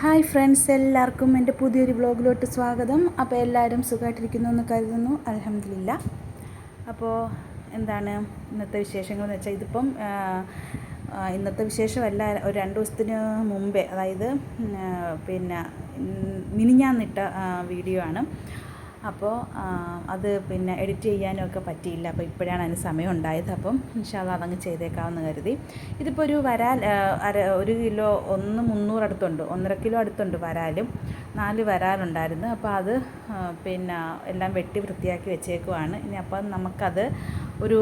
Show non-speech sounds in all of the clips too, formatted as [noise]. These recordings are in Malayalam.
ഹായ് ഫ്രണ്ട്സ് എല്ലാവർക്കും എന്റെ പുതിയൊരു വ്ളോഗിലോട്ട് സ്വാഗതം. അപ്പോൾ എല്ലാവരും സുഖമായിട്ടിരിക്കുന്നു എന്ന് കരുതുന്നു. അലഹമില്ല അപ്പോൾ എന്താണ് ഇന്നത്തെ വിശേഷങ്ങൾ എന്ന് വെച്ചാൽ ഇതിപ്പം ഇന്നത്തെ വിശേഷമല്ല ഒരു രണ്ട് ദിവസത്തിന് മുമ്പേ അതായത് പിന്നെ മിനിഞ്ഞാന്നിട്ട വീഡിയോ ആണ്. അപ്പോൾ അത് പിന്നെ എഡിറ്റ് ചെയ്യാനും ഒക്കെ പറ്റിയില്ല. അപ്പോൾ ഇപ്പോഴാണ് അതിന് സമയം ഉണ്ടായത് അപ്പം ഇൻഷാല്ല അതങ്ങ് ചെയ്തേക്കാമെന്ന് കരുതി. ഇതിപ്പോൾ ഒരു വരാൽ അര ഒരു കിലോ ഒന്ന് മുന്നൂറ് അടുത്തുണ്ട്. ഒന്നര കിലോ അടുത്തുണ്ട് വരാലും. നാല് വരാലുണ്ടായിരുന്നു. അപ്പോൾ അത് പിന്നെ എല്ലാം വെട്ടി വൃത്തിയാക്കി വെച്ചേക്കുവാണ്. ഇനി അപ്പം നമുക്കത് ഒരു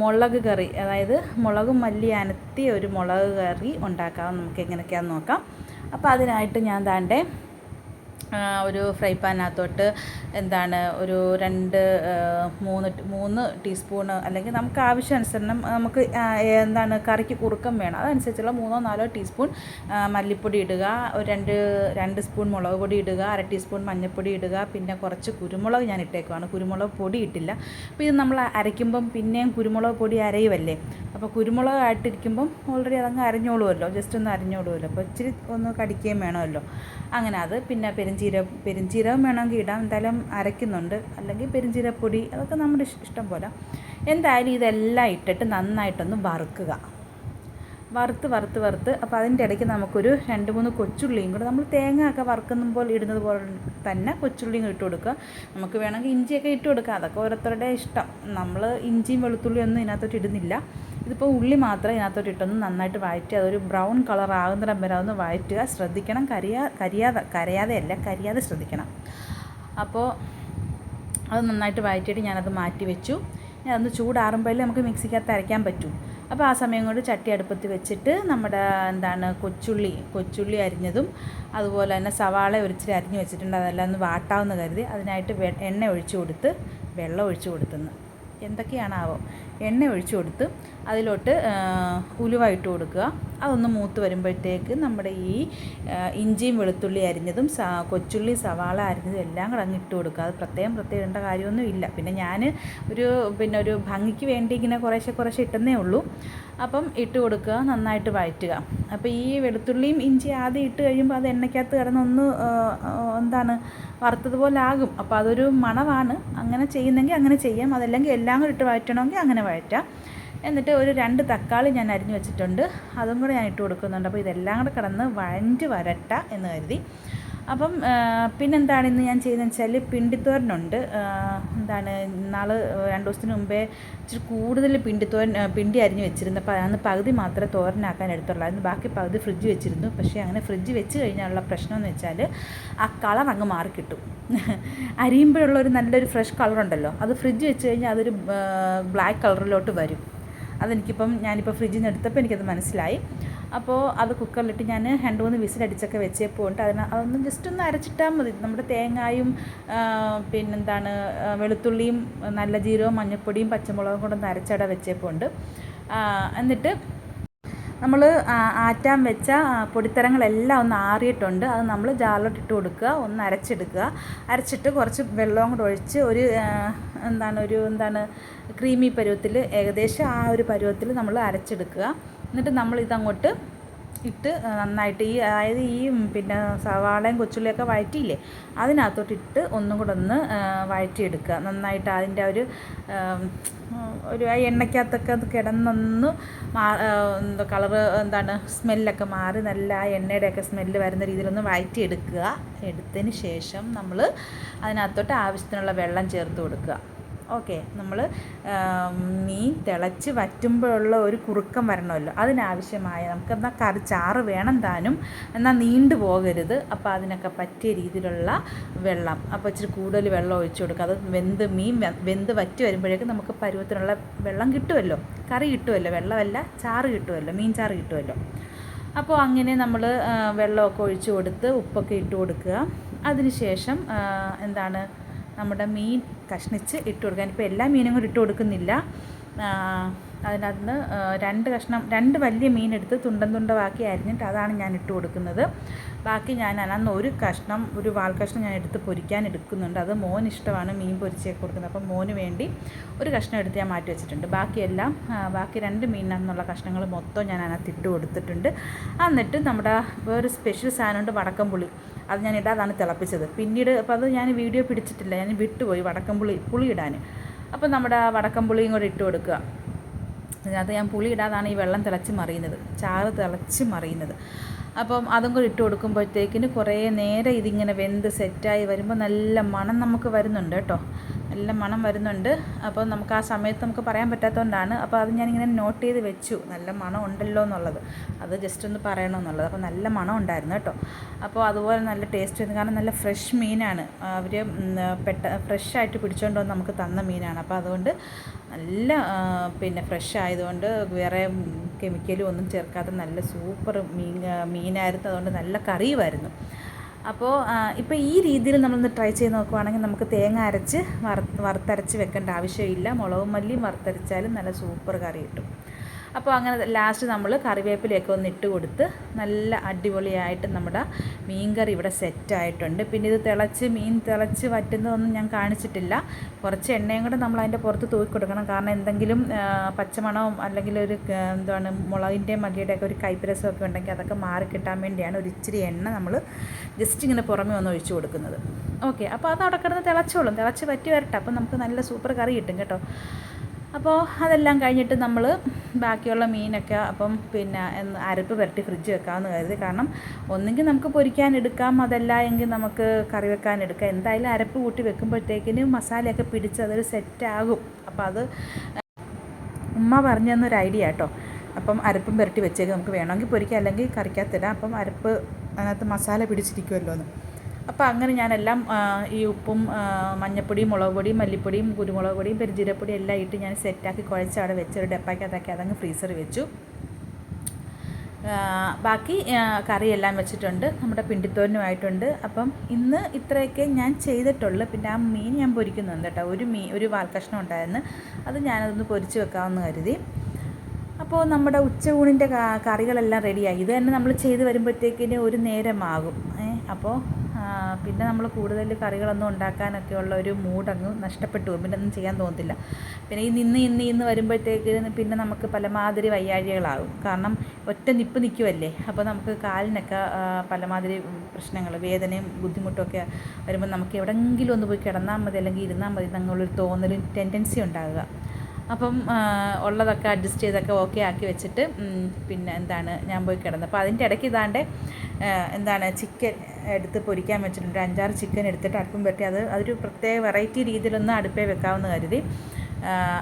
മുളക് കറി അതായത് മുളകും മല്ലി അനത്തിയ ഒരു മുളക് കറി ഉണ്ടാക്കാം നമുക്ക് എങ്ങനെയൊക്കെയാണെന്ന് നോക്കാം. അപ്പോൾ അതിനായിട്ട് ഞാൻ താണ്ടെ ഒരു ഫ്രൈ പാനിനകത്തോട്ട് എന്താണ് ഒരു രണ്ട് മൂന്ന് മൂന്ന് ടീസ്പൂണ് അല്ലെങ്കിൽ നമുക്ക് ആവശ്യാനുസരണം നമുക്ക് എന്താണ് കറിക്ക് കുറുക്കം വേണം. അതനുസരിച്ചുള്ള മൂന്നോ നാലോ ടീസ്പൂൺ മല്ലിപ്പൊടി ഇടുക. ഒരു രണ്ട് രണ്ട് സ്പൂൺ മുളക് പൊടി ഇടുക. അര ടീസ്പൂൺ മഞ്ഞൾപ്പൊടി ഇടുക. പിന്നെ കുറച്ച് കുരുമുളക് ഞാൻ ഇട്ടേക്കുവാണ്. കുരുമുളക് പൊടി ഇട്ടില്ല. അപ്പോൾ ഇത് നമ്മൾ അരയ്ക്കുമ്പം പിന്നെയും കുരുമുളക് പൊടി അരയുമല്ലേ അപ്പോൾ കുരുമുളക് ആയിട്ടിരിക്കുമ്പം ഓൾറെഡി അതങ്ങ് അരഞ്ഞോളുമല്ലോ ജസ്റ്റ് ഒന്ന് അരഞ്ഞോളുമല്ലോ അപ്പോൾ ഇച്ചിരി ഒന്ന് കടിക്കുകയും വേണമല്ലോ. അങ്ങനെ അത് പിന്നെ പെരുംജീരകം പെരുംജീരകം വേണമെങ്കിൽ ഇടാം. എന്തായാലും അരയ്ക്കുന്നുണ്ട്. അല്ലെങ്കിൽ പെരുംജീരപ്പൊടി അതൊക്കെ നമ്മുടെ ഇഷ്- ഇഷ്ടം പോലെ. എന്തായാലും ഇതെല്ലാം ഇട്ടിട്ട് നന്നായിട്ടൊന്ന് വറുക്കുക. വറുത്ത് വറുത്ത് വറുത്ത്. അപ്പോൾ അതിന്റെ ഇടയ്ക്ക് നമുക്കൊരു രണ്ട് മൂന്ന് കൊച്ചുള്ളിയും കൂടെ നമ്മൾ തേങ്ങ ഒക്കെ വറുക്കുന്ന പോലെ ഇടുന്നത് പോലെ തന്നെ കൊച്ചുള്ളിയും ഇട്ട് കൊടുക്കുക. നമുക്ക് വേണമെങ്കിൽ ഇഞ്ചിയൊക്കെ ഇട്ട് കൊടുക്കുക അതൊക്കെ ഓരോരുത്തരുടെ ഇഷ്ടം. നമ്മൾ ഇഞ്ചിയും വെളുത്തുള്ളിയും ഒന്നും ഇതിനകത്തോട്ട് ഇടുന്നില്ല. ഇതിപ്പോൾ ഉള്ളി മാത്രം ഇതിനകത്തോട്ട് ഇട്ടൊന്ന് നന്നായിട്ട് വഴറ്റുക അതൊരു ബ്രൗൺ കളർ ആകുന്നിടം വരെ ഒന്ന് വഴറ്റുക. ശ്രദ്ധിക്കണം കരിയാ കരിയാതെ അല്ല കരിയാതെ ശ്രദ്ധിക്കണം. അപ്പോൾ അത് നന്നായിട്ട് വഴറ്റിയിട്ട് ഞാനത് മാറ്റി വെച്ചു. അതൊന്ന് ചൂടാറുമ്പോഴേ നമുക്ക് മിക്സിക്കകത്ത് അരയ്ക്കാൻ പറ്റും. അപ്പോൾ ആ സമയം കൊണ്ട് ചട്ടി അടുപ്പത്ത് വെച്ചിട്ട് നമ്മുടെ എന്താണ് കൊച്ചുള്ളി കൊച്ചുള്ളി അരിഞ്ഞതും അതുപോലെ തന്നെ സവാള ഒരിച്ചിരി അരിഞ്ഞ് വെച്ചിട്ടുണ്ട് അതെല്ലാം ഒന്ന് വാട്ടാവുന്ന കരുതി അതിനായിട്ട് എണ്ണ ഒഴിച്ചു കൊടുത്ത് വെള്ളം ഒഴിച്ചു കൊടുത്തുനിന്ന് എന്തൊക്കെയാണാവോ? എണ്ണ ഒഴിച്ചു കൊടുത്ത് അതിലോട്ട് ഉലുവ ഇട്ട് കൊടുക്കുക. അതൊന്ന് മൂത്ത് വരുമ്പോഴത്തേക്ക് നമ്മുടെ ഈ ഇഞ്ചിയും വെളുത്തുള്ളി അരിഞ്ഞതും കൊച്ചുള്ളി സവാള അരിഞ്ഞതും എല്ലാം കൂടെ അങ്ങ് ഇട്ട് കൊടുക്കുക. അത് പ്രത്യേകം പ്രത്യേകം ഇടേണ്ട കാര്യമൊന്നും ഇല്ല. പിന്നെ ഞാൻ ഒരു പിന്നെ ഒരു ഭംഗിക്ക് വേണ്ടി ഇങ്ങനെ കുറേശ്ശെ കുറേശ്ശെ ഇട്ടെന്നേ ഉള്ളൂ. അപ്പം ഇട്ട് കൊടുക്കുക നന്നായിട്ട് വഴറ്റുക. അപ്പോൾ ഈ വെളുത്തുള്ളിയും ഇഞ്ചി ആദ്യം ഇട്ട് കഴിയുമ്പോൾ അത് എണ്ണയ്ക്കകത്ത് കിടന്നൊന്ന് എന്താണ് വറുത്തതുപോലെ ആകും. അപ്പോൾ അതൊരു മണമാണ്. അങ്ങനെ ചെയ്യുന്നെങ്കിൽ അങ്ങനെ ചെയ്യാം. അതല്ലെങ്കിൽ എല്ലാം കൂടി ഇട്ട് വഴറ്റണമെങ്കിൽ അങ്ങനെ വഴറ്റാം. എന്നിട്ട് ഒരു രണ്ട് തക്കാളി ഞാൻ അരിഞ്ഞു വെച്ചിട്ടുണ്ട്. അതും കൂടെ ഞാൻ ഇട്ട് കൊടുക്കുന്നുണ്ട്. അപ്പോൾ ഇതെല്ലാം കൂടെ കിടന്ന് വഴഞ്ഞ് വരട്ട എന്ന് കരുതി. അപ്പം പിന്നെന്താണ് ഇന്ന് ഞാൻ ചെയ്യുന്നത് വെച്ചാൽ പിണ്ടിത്തോരനുണ്ട്. എന്താണ് നാൾ രണ്ട് ദിവസത്തിന് മുമ്പേ ഇച്ചിരി കൂടുതൽ പിണ്ടിത്തോരൻ പിണ്ടി അരിഞ്ഞ് വെച്ചിരുന്നു. അപ്പോൾ അന്ന് പകുതി മാത്രമേ തോരനാക്കാൻ എടുത്തുള്ളായിരുന്നു ബാക്കി പകുതി ഫ്രിഡ്ജ് വെച്ചിരുന്നു. പക്ഷേ അങ്ങനെ ഫ്രിഡ്ജ് വെച്ച് കഴിഞ്ഞാലുള്ള പ്രശ്നമെന്ന് വെച്ചാൽ ആ കളർ അങ്ങ് മാറിക്കിട്ടും [laughs] അരിയുമ്പോഴുള്ള ഒരു നല്ലൊരു ഫ്രഷ് കളറുണ്ടല്ലോ. അത് ഫ്രിഡ്ജ് വെച്ച് കഴിഞ്ഞാൽ അതൊരു ബ്ലാക്ക് കളറിലോട്ട് വരും. അതെനിക്കിപ്പം ഞാനിപ്പോൾ ഫ്രിഡ്ജിൽ നിന്ന് എടുത്തപ്പോൾ എനിക്കത് മനസ്സിലായി. അപ്പോൾ അത് കുക്കറിലിട്ട് ഞാൻ രണ്ട് മൂന്ന് വിസിലടിച്ചൊക്കെ വെച്ചപ്പോൾ ഉണ്ട്. അതിന് അതൊന്നും ജസ്റ്റ് ഒന്ന് അരച്ചിട്ടാൽ മതി. നമ്മുടെ തേങ്ങായും പിന്നെന്താണ് വെളുത്തുള്ളിയും നല്ല ജീരകവും മഞ്ഞൾപ്പൊടിയും പച്ചമുളകും കൂടെ ഒന്ന് അരച്ചട വെച്ചപ്പോൾ ഉണ്ട്. എന്നിട്ട് നമ്മൾ ആറ്റാൻ വെച്ച പൊടിത്തരങ്ങളെല്ലാം ഒന്ന് ആറിയിട്ടുണ്ട്. അത് നമ്മൾ ജാറിലോട്ട് ഇട്ട് കൊടുക്കുക. ഒന്ന് അരച്ചെടുക്കുക. അരച്ചിട്ട് കുറച്ച് വെള്ളവും കൂടെ ഒഴിച്ച് ഒരു എന്താണ് ഒരു എന്താണ് ക്രീമി പരുവത്തിൽ ഏകദേശം ആ ഒരു പരുവത്തിൽ നമ്മൾ അരച്ചെടുക്കുക. എന്നിട്ട് നമ്മൾ ഇതങ്ങോട്ട് ഇട്ട് നന്നായിട്ട് ഈ അതായത് ഈ പിന്നെ സവാളയും കൊച്ചുള്ളിയൊക്കെ വഴറ്റിയില്ലേ അതിനകത്തോട്ട് ഇട്ട് ഒന്നും കൂടെ ഒന്ന് വഴറ്റിയെടുക്കുക. നന്നായിട്ട് അതിന്റെ ഒരു ഒരു ആ എണ്ണയ്ക്കകത്തൊക്കെ അത് കിടന്നൊന്ന് മാ എന്താ കളറ് എന്താണ് സ്മെല്ലൊക്കെ മാറി നല്ല ആ എണ്ണയുടെയൊക്കെ സ്മെല്ല് വരുന്ന രീതിയിലൊന്ന് വഴറ്റിയെടുക്കുക എടുത്തതിന് ശേഷം നമ്മൾ അതിനകത്തോട്ട് ആവശ്യത്തിനുള്ള വെള്ളം ചേർത്ത് കൊടുക്കുക. ഓക്കെ നമ്മൾ മീൻ തിളച്ച് വറ്റുമ്പോഴുള്ള ഒരു കുറുക്കം വരണമല്ലോ. അതിനാവശ്യമായ നമുക്ക് എന്നാൽ കറി ചാറ് വേണം താനും. എന്നാൽ നീണ്ടു പോകരുത്. അപ്പോൾ അതിനൊക്കെ പറ്റിയ രീതിയിലുള്ള വെള്ളം. അപ്പോൾ ഇച്ചിരി കൂടുതൽ വെള്ളം ഒഴിച്ചു കൊടുക്കുക അത് വെന്ത് മീൻ വെന്ത് വറ്റി വരുമ്പോഴേക്കും നമുക്ക് പരുവത്തിനുള്ള വെള്ളം കിട്ടുമല്ലോ കറി കിട്ടുമല്ലോ വെള്ളമല്ല ചാറ് കിട്ടുമല്ലോ മീൻ ചാറ് കിട്ടുമല്ലോ അപ്പോൾ അങ്ങനെ നമ്മൾ വെള്ളമൊക്കെ ഒഴിച്ചു കൊടുത്ത് ഉപ്പൊക്കെ ഇട്ട് കൊടുക്കുക. അതിനുശേഷം എന്താണ് നമ്മുടെ മീൻ കഷ്ണിച്ച് ഇട്ട് കൊടുക്കാൻ. ഇപ്പോൾ എല്ലാ മീനും കൂടി ഇട്ട് കൊടുക്കുന്നില്ല. അതിനകത്ത് നിന്ന് രണ്ട് കഷ്ണം രണ്ട് വലിയ മീനെടുത്ത് തുണ്ടം തുണ്ടമാക്കി അരിഞ്ഞിട്ട് അതാണ് ഞാൻ ഇട്ട് കൊടുക്കുന്നത്. ബാക്കി ഞാൻ അതിനകത്ത് ഒരു കഷ്ണം ഒരു വാൾ കഷ്ണം ഞാൻ എടുത്ത് പൊരിക്കാൻ എടുക്കുന്നുണ്ട്. അത് മോൻ ഇഷ്ടമാണ് മീൻ പൊരിച്ചൊക്കെ കൊടുക്കുന്നത്. അപ്പം മോന് വേണ്ടി ഒരു കഷ്ണം എടുത്ത് ഞാൻ മാറ്റി വെച്ചിട്ടുണ്ട്. ബാക്കിയെല്ലാം ബാക്കി രണ്ട് മീനിനുള്ള കഷ്ണങ്ങൾ മൊത്തം ഞാൻ അതിനകത്ത് ഇട്ട് കൊടുത്തിട്ടുണ്ട്. എന്നിട്ട് നമ്മുടെ വേറൊരു സ്പെഷ്യൽ സാധനമുണ്ട് വടക്കംപുളി. അത് ഞാൻ ഇടാതാണ് തിളപ്പിച്ചത്. പിന്നീട് അപ്പോൾ അത് ഞാൻ വീഡിയോ പിടിച്ചിട്ടില്ല. ഞാൻ വിട്ടുപോയി വടക്കംപുളി പുളി ഇടാൻ അപ്പോൾ നമ്മുടെ വടക്കംപുളിയും കൂടെ ഇട്ട് കൊടുക്കുക. അതിനകത്ത് ഞാൻ പുളി ഇടാതാണ് ഈ വെള്ളം തിളച്ച് മറിയുന്നത് ചാറ് തിളച്ച് മറിയുന്നത്. അപ്പം അതും കൂടി ഇട്ട് കൊടുക്കുമ്പോഴത്തേക്കിന് കുറേ നേരം ഇതിങ്ങനെ വെന്ത് സെറ്റായി വരുമ്പോൾ നല്ല മണം നമുക്ക് വരുന്നുണ്ട് കേട്ടോ. നല്ല മണം വരുന്നുണ്ട്. അപ്പോൾ നമുക്ക് ആ സമയത്ത് നമുക്ക് പറയാൻ പറ്റാത്തതുകൊണ്ടാണ് അപ്പോൾ അത് ഞാനിങ്ങനെ നോട്ട് ചെയ്ത് വെച്ചു. നല്ല മണം ഉണ്ടല്ലോ എന്നുള്ളത്. അത് ജസ്റ്റ് ഒന്ന് പറയണമെന്നുള്ളത് അപ്പോൾ നല്ല മണം ഉണ്ടായിരുന്നു കേട്ടോ. അപ്പോൾ അതുപോലെ നല്ല ടേസ്റ്റ് വരുന്നു. കാരണം നല്ല ഫ്രഷ് മീനാണ്. അവർ പെട്ട ഫ്രഷായിട്ട് പിടിച്ചുകൊണ്ട് വന്ന് നമുക്ക് തന്ന മീനാണ്. അപ്പോൾ അതുകൊണ്ട് നല്ല പിന്നെ ഫ്രഷ് ആയതുകൊണ്ട് വേറെ കെമിക്കലും ഒന്നും ചേർക്കാത്ത നല്ല സൂപ്പർ മീൻ മീനായിരുന്നു. അതുകൊണ്ട് നല്ല കറിയുമായിരുന്നു. അപ്പോൾ ഇപ്പോൾ ഈ രീതിയിൽ നമ്മളൊന്ന് ട്രൈ ചെയ്ത് നോക്കുവാണെങ്കിൽ നമുക്ക് തേങ്ങ അരച്ച് വറ വറുത്തരച്ച് വെക്കേണ്ട ആവശ്യമില്ല. മുളകും മല്ലിയും വറുത്തരച്ചാലും നല്ല സൂപ്പർ കറി കിട്ടും. അപ്പോൾ അങ്ങനെ ലാസ്റ്റ് നമ്മൾ കറിവേപ്പിലയൊക്കെ ഒന്ന് ഇട്ട് കൊടുത്ത് നല്ല അടിപൊളിയായിട്ട് നമ്മുടെ മീൻ കറി ഇവിടെ സെറ്റായിട്ടുണ്ട് പിന്നെ ഇത് തിളച്ച് മീൻ തിളച്ച് വറ്റുന്നതൊന്നും ഞാൻ കാണിച്ചിട്ടില്ല. കുറച്ച് എണ്ണയും കൂടെ നമ്മൾ അതിന്റെ പുറത്ത് തൂക്കി കൊടുക്കണം. കാരണം എന്തെങ്കിലും പച്ചമണവും അല്ലെങ്കിൽ ഒരു എന്താണ് മുളകിന്റെയും മല്ലിയുടെയൊക്കെ ഒരു കൈപ്പരസമൊക്കെ ഉണ്ടെങ്കിൽ അതൊക്കെ മാറി കിട്ടാൻ വേണ്ടിയാണ് ഒരു ഇച്ചിരി എണ്ണ നമ്മൾ ജസ്റ്റ് ഇങ്ങനെ പുറമേ ഒന്ന് ഒഴിച്ചു കൊടുക്കുന്നത്. ഓക്കെ അപ്പോൾ അത് അവിടെ കിടന്ന് തിളച്ചോളും. തിളച്ച് വറ്റി വരട്ടെ. അപ്പോൾ നമുക്ക് നല്ല സൂപ്പർ കറി കിട്ടും കേട്ടോ. അപ്പോൾ അതെല്ലാം കഴിഞ്ഞിട്ട് നമ്മൾ ബാക്കിയുള്ള മീനൊക്കെ അപ്പം പിന്നെ അരപ്പ് പുരട്ടി ഫ്രിഡ്ജ് വെക്കാമെന്ന് കരുതി. കാരണം ഒന്നെങ്കിൽ നമുക്ക് പൊരിക്കാൻ എടുക്കാം അതല്ല എങ്കിൽ നമുക്ക് കറി വെക്കാൻ എടുക്കാം. എന്തായാലും അരപ്പ് കൂട്ടി വെക്കുമ്പോഴത്തേക്കിന് മസാലയൊക്കെ പിടിച്ച് അതൊരു സെറ്റാകും അപ്പോൾ അത് ഉമ്മ പറഞ്ഞു തന്നൊരു ഐഡിയ കേട്ടോ അപ്പം അരപ്പും പുരട്ടി വെച്ചേക്ക് നമുക്ക് വേണമെങ്കിൽ പൊരിക്കാം അല്ലെങ്കിൽ കറിക്കാത്തിടാം അപ്പം അരപ്പ് അതിനകത്ത് മസാല പിടിച്ചിരിക്കുമല്ലോ എന്ന് അപ്പോൾ അങ്ങനെ ഞാനെല്ലാം ഈ ഉപ്പും മഞ്ഞപ്പൊടിയും മുളക് പൊടിയും മല്ലിപ്പൊടിയും കുരുമുളക് പൊടിയും പെരുജീരപ്പൊടിയും എല്ലാം ഇട്ട് ഞാൻ സെറ്റാക്കി കുഴച്ച് അവിടെ വെച്ച് ഒരു ഡപ്പാക്കകത്താക്കി അതങ്ങ് ഫ്രീസറിൽ വെച്ചു. ബാക്കി കറിയെല്ലാം വെച്ചിട്ടുണ്ട്. നമ്മുടെ പിണ്ടിത്തോരനുമായിട്ടുണ്ട് അപ്പം ഇന്ന് ഇത്രയൊക്കെ ഞാൻ ചെയ്തിട്ടുള്ളൂ. പിന്നെ ആ മീൻ ഞാൻ പൊരിക്കുന്നുണ്ട് കേട്ടോ. ഒരു മീൻ ഒരു വാൽ കഷ്ണം ഉണ്ടായിരുന്നു. അത് ഞാനതൊന്ന് പൊരിച്ച് വെക്കാമെന്ന് കരുതി. അപ്പോൾ നമ്മുടെ ഉച്ചയൂണിന്റെ കറികളെല്ലാം റെഡിയായി ഇത് തന്നെ നമ്മൾ ചെയ്ത് വരുമ്പോഴത്തേക്കിന് ഒരു നേരമാകും. അപ്പോൾ പിന്നെ നമ്മൾ കൂടുതൽ കറികളൊന്നും ഉണ്ടാക്കാനൊക്കെ ഉള്ള ഒരു മൂഡങ്ങ് നഷ്ടപ്പെട്ടു പോകും പിന്നെ ഒന്നും ചെയ്യാൻ തോന്നത്തില്ല. പിന്നെ ഈ നിന്ന് ഇന്ന് ഇന്ന് വരുമ്പോഴത്തേക്ക് പിന്നെ നമുക്ക് പലമാതിരി വയ്യാഴികളാകും കാരണം ഒറ്റ നിപ്പ് നിൽക്കുമല്ലേ അപ്പോൾ നമുക്ക് കാലിനൊക്കെ പലമാതിരി പ്രശ്നങ്ങൾ വേദനയും ബുദ്ധിമുട്ടൊക്കെ വരുമ്പോൾ നമുക്ക് എവിടെയെങ്കിലും ഒന്ന് പോയി കിടന്നാൽ മതി അല്ലെങ്കിൽ ഇരുന്നാൽ മതി എന്നുള്ളൊരു തോന്നലും ടെൻഡൻസി ഉണ്ടാകുക. അപ്പം ഉള്ളതൊക്കെ അഡ്ജസ്റ്റ് ചെയ്തൊക്കെ ഓക്കെ ആക്കി വെച്ചിട്ട് പിന്നെ എന്താണ് ഞാൻ പോയി കിടന്നത് അപ്പോൾ അതിന്റെ ഇടയ്ക്ക് ഇതാണ്ട് എന്താണ് ചിക്കൻ എടുത്ത് പൊരിക്കാൻ വെച്ചിട്ടുണ്ട്. അഞ്ചാറ് ചിക്കൻ എടുത്തിട്ട് അടുപ്പം പറ്റി അത് അതൊരു പ്രത്യേക വെറൈറ്റി രീതിയിലൊന്നും അടുപ്പേ വെക്കാമെന്ന് കരുതി.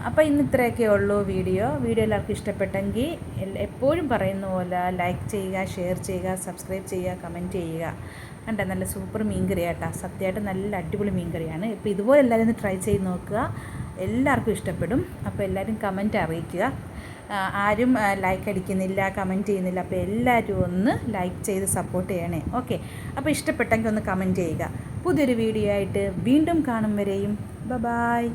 അപ്പോൾ ഇന്ന് ഇത്രയൊക്കെ ഉള്ളൂ വീഡിയോ. വീഡിയോ എല്ലാവർക്കും ഇഷ്ടപ്പെട്ടെങ്കിൽ എപ്പോഴും പറയുന്ന പോലെ ലൈക്ക് ചെയ്യുക ഷെയർ ചെയ്യുക സബ്സ്ക്രൈബ് ചെയ്യുക കമന്റ് ചെയ്യുക. കണ്ടേ നല്ല സൂപ്പർ മീൻ കറിയാട്ടാ സത്യമായിട്ട് നല്ല അടിപൊളി മീൻ കറിയാണ് ഇപ്പോൾ ഇതുപോലെ എല്ലാവരും ഒന്ന് ട്രൈ ചെയ്ത് നോക്കുക. എല്ലാവർക്കും ഇഷ്ടപ്പെടും. അപ്പോൾ എല്ലാവരും കമന്റ് അറിയിക്കുക. ആരും ലൈക്ക് അടിക്കുന്നില്ല കമന്റ് ചെയ്യുന്നില്ല അപ്പോൾ എല്ലാവരും ഒന്ന് ലൈക്ക് ചെയ്ത് സപ്പോർട്ട് ചെയ്യണേ. ഓക്കെ അപ്പോൾ ഇഷ്ടപ്പെട്ടെങ്കിൽ ഒന്ന് കമന്റ് ചെയ്യുക. പുതിയൊരു വീഡിയോ ആയിട്ട് വീണ്ടും കാണും വരെയും. ബ ബായ്